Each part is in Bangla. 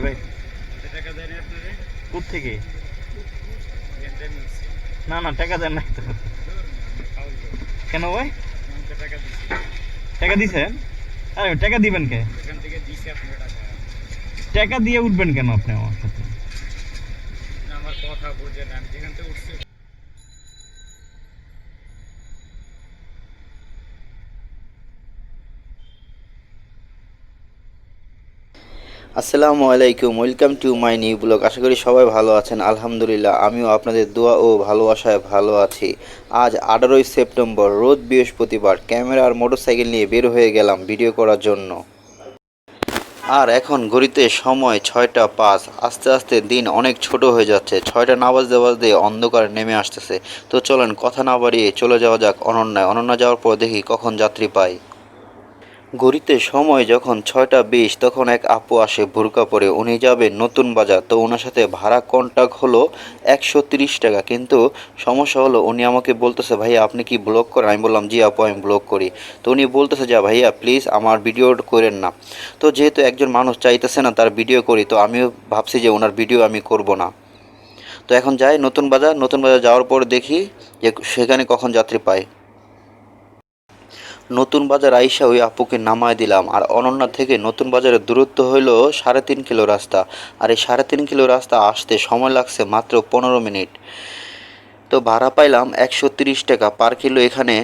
নাই ভাই। থেকে না না, টাকা দেন নাই কেন ভাই? টাকা দিছেন? টাকা দিবেন কে? টাকা দিয়ে উঠবেন কেন আপনি আমার সাথে? কথা বুঝেন, আমি যেখান থেকে আসসালামু আলাইকুম, welcome to my new blog. আশা করি সবাই ভালো আছেন। আলহামদুলিল্লাহ, আমিও আপনাদের দোয়া ও ভালোবাসায় ভালো আছি। আজ আঠারোই সেপ্টেম্বর, রোজ বৃহস্পতিবার, ক্যামেরা আর মোটরসাইকেল নিয়ে বের হয়ে গেলাম ভিডিও করার জন্য। আর এখন ঘড়িতে সময় ছয়টা পাঁচ। আস্তে আস্তে দিন অনেক ছোট হয়ে যাচ্ছে। ছয়টা না বাজতে বাজতে অন্ধকার নেমে আসতেছে। তো চলেন, কথা না বাড়িয়ে চলে যাওয়া যাক অনন্যায়। অনন্যা যাওয়ার পর দেখি কখন যাত্রী পাই। ঘড়িতে সময় যখন ছয়টা বিশ, তখন এক আপু আসে বোরকা পরে। উনি যাবে নতুন বাজার। তো ওনার সাথে ভাড়া কন্ট্যাক্ট হলো একশো তিরিশ টাকা। কিন্তু সমস্যা হলো, উনি আমাকে বলতেছে, ভাইয়া, আপনি কি ব্লগ করেন? আমি বললাম, জি আপু, আমি ব্লগ করি। তো উনি বলতেছে, যা ভাইয়া প্লিজ আমার ভিডিও করেন না। তো যেহেতু একজন মানুষ চাইতেছে না তার ভিডিও করি, তো আমিও ভাবছি যে ওনার ভিডিও আমি করব না। তো এখন যাই নতুন বাজার। নতুন বাজার যাওয়ার পর দেখি যে সেখানে কখন যাত্রী পাই নতুন বাজার আইসা ওই আপুকে নামায় দিলাম। আর অনন্যা থেকে নতুন বাজারের দূরত্ব হইল সাড়ে তিন কিলো রাস্তা। আর এই সাড়ে তিন কিলো রাস্তা আসতে সময় লাগছে মাত্র পনেরো মিনিট। তো ভাড়া পাইলাম একশো তিরিশ টাকা পার কিলো এখানে।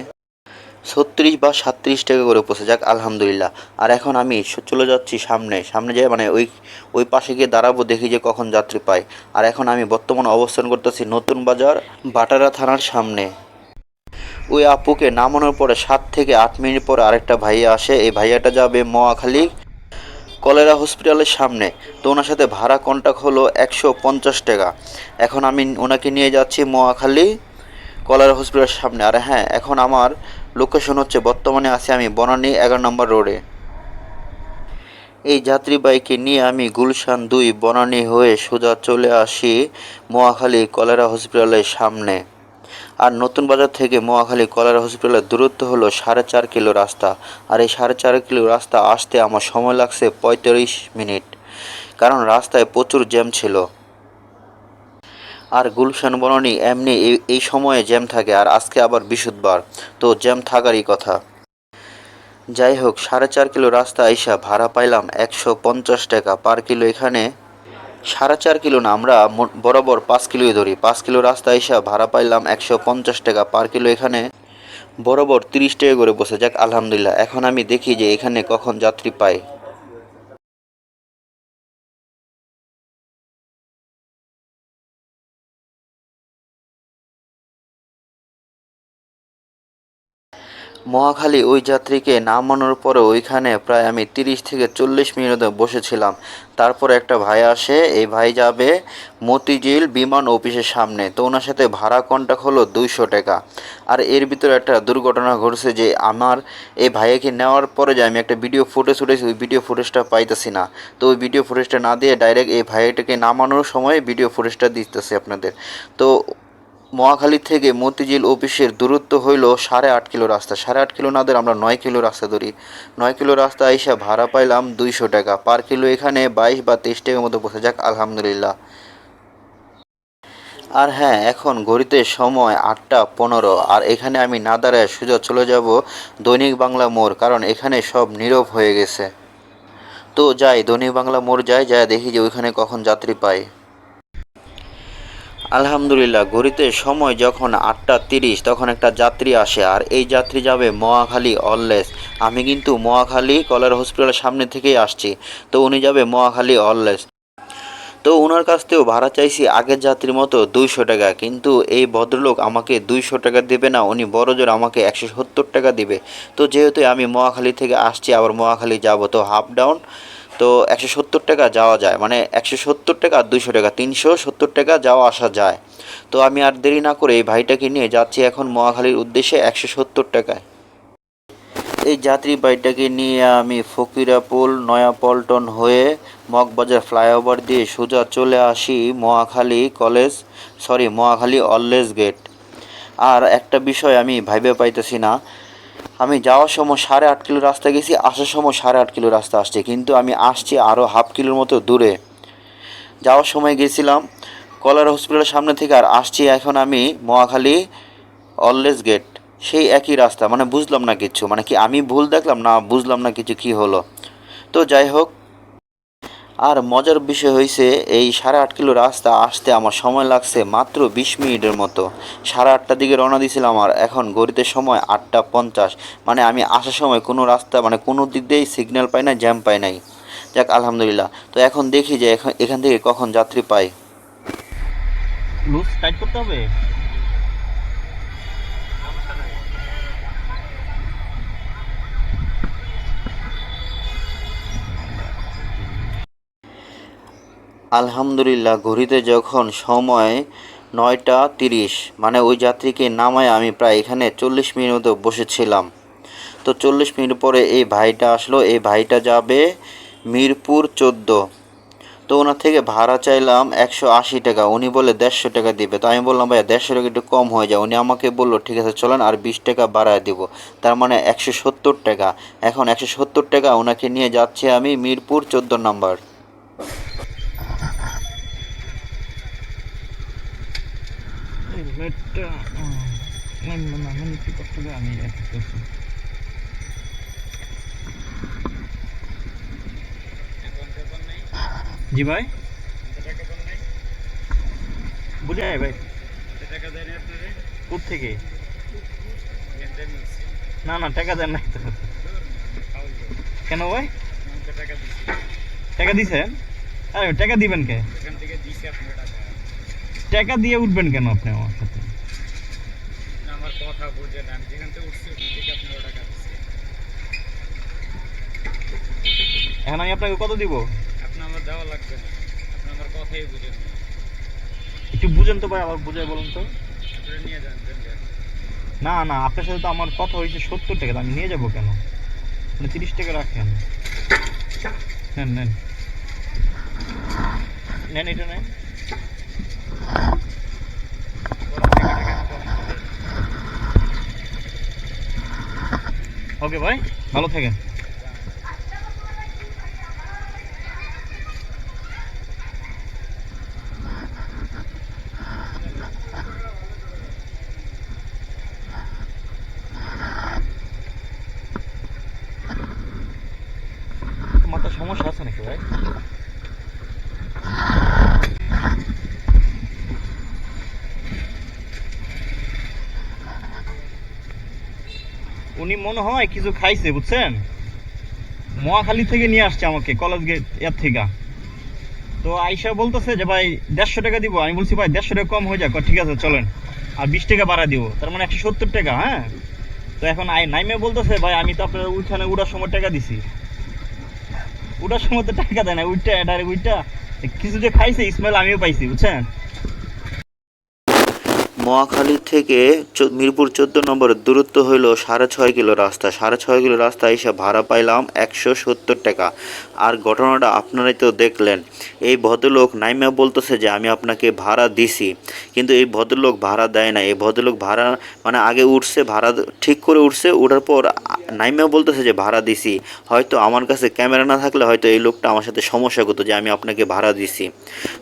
ছত্রিশ বা সাতত্রিশ টাকা করে পৌঁছে যাক আলহামদুলিল্লাহ। আর এখন আমি চলে যাচ্ছি সামনে। সামনে যাই মানে ওই ওই পাশে গিয়ে দাঁড়াবো, দেখি যে কখন যাত্রী পাই আর এখন আমি বর্তমানে অবস্থান করতেছি নতুন বাজার বাটারা থানার সামনে। ওই আপুকে নামানোর পরে সাত থেকে আট মিনিট পরে আরেকটা ভাইয়া আসে। এই ভাইয়াটা যাবে মোয়াখালী কলেরা হসপিটালের সামনে। তো ওনার সাথে ভাড়া কন্ট্যাক্ট হলো একশো পঞ্চাশ টাকা। এখন আমি ওনাকে নিয়ে যাচ্ছি মোয়াখালী কলেরা হসপিটালের সামনে। আর হ্যাঁ এখন আমার লোকেশন হচ্ছে, বর্তমানে আছি আমি বনানী এগারো নম্বর রোডে। এই যাত্রী বাইকে নিয়ে আমি গুলশান দুই বনানী হয়ে সোজা চলে আসি মোয়াখালী কলেরা হসপিটালের সামনে। আর নতুন বাজার থেকে মোয়াখালী কলার হসপিটালের দূরত্ব হলো সাড়ে চার কিলো রাস্তা। আর এই সাড়ে চার কিলো রাস্তা আসতে আমার সময় লাগছে পঁয়তাল্লিশ মিনিট। কারণ রাস্তায় প্রচুর জ্যাম ছিল। আর গুলশান বনানী এমনি এই- সময়ে জ্যাম থাকে, আর আজকে আবার বৃহস্পতিবার। তো জ্যাম থাকারই কথা। যাই হোক, সাড়ে চার কিলো রাস্তা আইসা ভাড়া পাইলাম একশো পঞ্চাশ টাকা। পার কিলো এখানে সাড়ে চার কিলো না, আমরা বরাবর পাঁচ কিলোই ধরি। পাঁচ কিলো রাস্তা এসে ভাড়া পাইলাম একশো পঞ্চাশ টাকা পার কিলো এখানে। বরাবর তিরিশ টাকা করে বসে, যাক আলহামদুলিল্লাহ। এখন আমি দেখি যে এখানে কখন যাত্রী পাই মহাখালী ওই যাত্রীকে নামানোর পরে ওইখানে প্রায় আমি তিরিশ থেকে চল্লিশ মিনিট বসেছিলাম। তারপর একটা ভাই আসে, এই ভাই যাবে মতিঝিল বিমান অফিসের সামনে। তো ওনার সাথে ভাড়া কন্ট্যাক্ট হলো দুইশো টাকা। আর এর ভিতরে একটা দুর্ঘটনা ঘটছে যে আমার এই ভাইয়াকে নেওয়ার পরে যে আমি একটা ভিডিও ফুটেজ উঠেছি, ওই ভিডিও ফুটেজটা পাইতেছি না। তো ওই ভিডিও ফুটেজটা না দিয়ে ডাইরেক্ট এই ভাইয়াটাকে নামানোর সময় ভিডিও ফুটেজটা দিতেছি আপনাদের। তো মহাখালী থেকে মতিঝিল অফিসের দূরত্ব হইল সাড়ে আট কিলো রাস্তা। সাড়ে আট কিলো না ধরে আমরা নয় কিলো রাস্তা ধরি। নয় কিলো রাস্তা আইসা ভাড়া পাইলাম দুইশো টাকা। পার কিলো এখানে বাইশ বা তেইশ টাকার মতো বসে যাক, আলহামদুলিল্লাহ। আর হ্যাঁ এখন ঘড়িতে সময় আটটা পনেরো। আর এখানে আমি না দাঁড়ায় সোজা চলে যাব দৈনিক বাংলা মোড়, কারণ এখানে সব নীরব হয়ে গেছে। তো যাই, দৈনিক বাংলা মোড় যাই যাই দেখি যে ওইখানে কখন যাত্রী পাই। আলহামদুলিল্লাহ, ঘড়িতে সময় যখন আটটা তিরিশ, তখন একটা যাত্রী আসে, আর এই যাত্রী যাবে মোয়াখালী অললেস। আমি কিন্তু মোয়াখালী কলার হসপিটালের সামনে থেকেই আসছি, তো উনি যাবে মোয়াখালী অললেস। তো ওনার কাছ থেকেও ভাড়া চাইছি আগের যাত্রীর মতো দুইশো টাকা, কিন্তু এই ভদ্রলোক আমাকে দুইশো টাকা দেবে না, উনি বড় জোর আমাকে একশো সত্তর টাকা দিবে। তো যেহেতু আমি মোয়াখালী থেকে আসছি, আবার মোয়াখালী যাব, তো হাফ ডাউন তো একশো সত্তর টাকা যাওয়া যায়। মানে একশো সত্তর টাকা আর দুইশো টাকা, তিনশো সত্তর টাকা যাওয়া আসা যায়। তো আমি আর দেরি না করে এই ভাইটাকে নিয়ে যাচ্ছি এখন মহাখালীর উদ্দেশ্যে একশো সত্তর টাকায়। এই যাত্রী বাইকটাকে নিয়ে আমি ফকিরাপুল, নয়াপল্টন হয়ে মগবাজার ফ্লাইওভার দিয়ে সোজা চলে আসি মহাখালী কলেজ, সরি, মহাখালী অললেস গেট। আর একটা বিষয় আমি ভাইবে পাইতেছি না আমি যাওয়ার সময় সাড়ে আট কিলো রাস্তা গেছি, আসার সময় সাড়ে আট কিলো রাস্তা আসছে, কিন্তু আমি আসছি আরও হাফ কিলোর মতো দূরে। যাওয়ার সময় গেছিলাম কলার হসপিটালের সামনে থেকে আর আসছি এখন আমি মহাখালী অললেস গেট। সেই একই রাস্তা মানে বুঝলাম না কিছু মানে কি আমি ভুল দেখলাম না বুঝলাম না কিছু কি হলো। তো যাই হোক আর মজার বিষয় হয়েছে এই সাড়ে আট কিলো রাস্তা আসতে আমার সময় লাগছে মাত্র বিশ মিনিটের মতো। সাড়ে আটটার দিকে রওনা দিয়েছিলাম আর এখন গড়িতে সময় আটটা পঞ্চাশ। মানে আমি আসার সময় কোনো রাস্তা মানে কোনো দিক দিয়েই সিগন্যাল পাই না জ্যাম পাই নাই। যাক, আলহামদুলিল্লাহ। তো এখন দেখি যে এখন থেকে কখন যাত্রী পাই লুজ টাইট করতে হবে? আলহামদুলিল্লাহ, ঘড়িতে যখন সময় নয়টা তিরিশ মানে ওই যাত্রীকে নামায় আমি প্রায় এখানে চল্লিশ মিনিট মতো বসেছিলাম। তো চল্লিশ মিনিট পরে এই ভাইটা আসলো, এই ভাইটা যাবে মিরপুর চোদ্দ। তো ওনার থেকে ভাড়া চাইলাম একশো আশি টাকা, উনি বলে দেড়শো টাকা দিবে। তো আমি বললাম, ভাইয়া, দেড়শো টাকা একটু কম হয়ে যায় উনি আমাকে বলল, ঠিক আছে, চলেন আর বিশ টাকা বাড়ায় দিব। তার মানে একশো সত্তর টাকা। এখন একশো সত্তর টাকা ওনাকে নিয়ে যাচ্ছি আমি মিরপুর চোদ্দ নাম্বার। হেলমেটটা না না না মানে কি করতে হবে আমি করছি জি ভাই বুঝে আয় ভাই কোথ থেকে না না টাকা দেন নাই তো কেন ভাই টাকা দিছি টাকা দিছেন আরে টাকা দিবেন কে থেকে টাকা দিয়ে উঠবেন কেন আপনি আমার সাথে? আমার কথা বুঝে না আমি যেখান থেকে উঠছি ওখান থেকে আপনার টাকা এখন আমি আপনাকে কত দিব? আপনি আমার দেওয়া লাগবে না। আপনি আমার কথাই বুঝেন না। একটু বুঝেন তো ভাই আবার বুঝাই বলুন তো। নিয়ে যান না না আপনার সাথে তো আমার কথা হয়েছে সত্তর টাকা আমি নিয়ে যাব কেন? আপনি তিরিশ টাকা রাখেন। নেন নেন। নেন এটা নেন। ওকে ভাই ভালো থাকেন। মাথার সমস্যা আছে নাকি ভাই? উনি মনে হয় কিছু খাইছে, বুঝছেন? মহাখালী থেকে নিয়ে আসছে আমাকে, কলেজ গেটের থেকে। তো আইসা বলতেছে যে, ভাই, দেড়শো টাকা দিব। আমি বলছি, ভাই, দেড়শো টাকা কম হয়ে যাক। ঠিক আছে, চলেন। আর বিশ টাকা বাড়া দিব। তার মানে একশো সত্তর টাকা হ্যাঁ? তো এখন আই নাইমে বলতেছে, ভাই, আমি তো আপনার ওইখানে উড়ার সময় টাকা দিছি। ওটার সময় তো টাকা দেয় না ওইটা ডাইরেক্ট ওইটা কিছু যে খাইছে, স্মেল আমিও পাইছি, বুঝছেন? মহাখালী থেকে মিরপুর চোদ্দ নম্বরের দূরত্ব হইল সাড়ে ছয় কিলো রাস্তা। সাড়ে ছয় কিলো রাস্তা এসে ভাড়া পাইলাম একশো সত্তর টাকা। আর ঘটনাটা আপনারাই তো দেখলেন। এই ভদ্রলোক নাইমা বলতেছে যে, আমি আপনাকে ভাড়া দিছি। কিন্তু এই ভদ্রলোক ভাড়া দেয় না। এই ভদ্রলোক ভাড়া মানে আগে উঠছে, ভাড়া ঠিক করে উঠছে ওঠার পর নাইমা বলতেছে যে, ভাড়া দিছি। হয়তো আমার কাছে ক্যামেরা না থাকলে হয়তো এই লোকটা আমার সাথে সমস্যা করতো যে, আমি আপনাকে ভাড়া দিছি।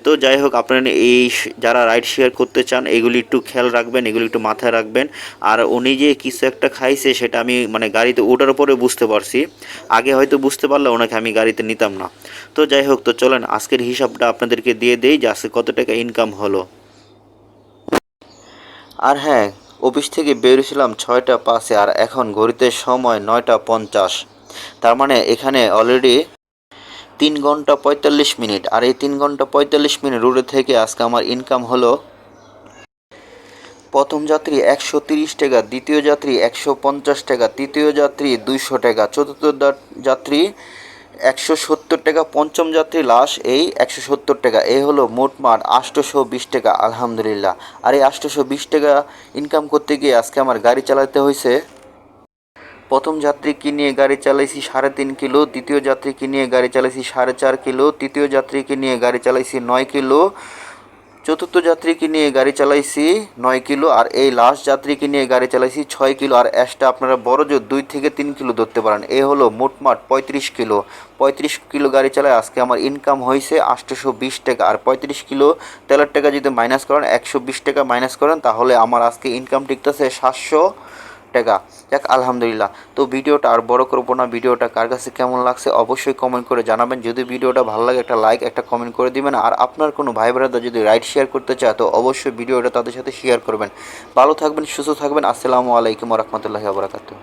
তো যাই হোক, আপনারা এই যারা রাইড শেয়ার করতে চান, এগুলি একটু খেয়াল রাখবেন, এগুলি একটু মাথায় রাখবেন। আর উনি যে কিছু একটা খাইছে, সেটা আমি মানে গাড়িতে ওঠার পরে বুঝতে পারছি। আগে হয়তো বুঝতে পারলে ওনাকে আমি গাড়িতে নিতাম না। তো যাই হোক, তো চলেন, আজকের হিসাবটা আপনাদেরকে দিয়ে দেই যে আজকে কত টাকা ইনকাম হলো। আর হ্যাঁ অফিস থেকে বেরিয়েছিলাম ছয়টা পাঁচে আর এখন ঘড়িতে সময় নয়টা পঞ্চাশ। তার মানে এখানে অলরেডি তিন ঘণ্টা পঁয়তাল্লিশ মিনিট। আর এই তিন ঘণ্টা পঁয়তাল্লিশ মিনিট রোডে থেকে আজকে আমার ইনকাম হলো প্রথম যাত্রী একশো তিরিশ টাকা, দ্বিতীয় যাত্রী একশো পঞ্চাশ টাকা, তৃতীয় যাত্রী দুইশো টাকা, চতুর্থ যাত্রী একশো সত্তর টাকা, পঞ্চম যাত্রী লাশ এই একশো সত্তর টাকা। এই হলো মোট মোটমাট আটশোশো বিশ টাকা, আলহামদুলিল্লাহ। আর এই আটশোশো বিশ টাকা ইনকাম করতে গিয়ে আজকে আমার গাড়ি চালাতে হয়েছে। প্রথম যাত্রীকে নিয়ে গাড়ি চালাইছি? সাড়ে তিন কিলো। দ্বিতীয় যাত্রীকে নিয়ে গাড়ি চালাইছি? সাড়ে চার কিলো। তৃতীয় যাত্রীকে নিয়ে গাড়ি চালাইছি? নয় কিলো। চতুর্থ যাত্রীকে নিয়ে গাড়ি চালাইছি নয় কিলো, আর এই লাস্ট যাত্রীকে নিয়ে গাড়ি চালাইছি ছয় কিলো, আর অ্যাশটা আপনারা বড় জোর দুই থেকে তিন কিলো ধরতে পারেন। এ হলো মোটমাট পঁয়ত্রিশ কিলো। পঁয়ত্রিশ কিলো গাড়ি চালায় আজকে আমার ইনকাম হয়েছে আটশোশো বিশ টাকা, আর পঁয়ত্রিশ কিলো তেলের টাকা যদি মাইনাস করেন, একশো বিশ টাকা মাইনাস করেন, তাহলে আমার আজকে ইনকাম টিকতেছে সাতশো টাকা। যাক, আলহামদুলিল্লাহ। তো ভিডিওটা আর বড় করব না। ভিডিওটা কার কাছে কেমন লাগছে অবশ্যই কমেন্ট করে জানাবেন। যদি ভিডিওটা ভালো লাগে, একটা লাইক একটা কমেন্ট করে দিবেন। আর আপনার কোনো ভাই বোনেরা যদি রাইড শেয়ার করতে চায়, তো অবশ্যই ভিডিওটা তাদের সাথে শেয়ার করবেন। ভালো থাকবেন, সুস্থ থাকবেন। আসসালামু আলাইকুম রহমতুল্লাহ আবরাকাতু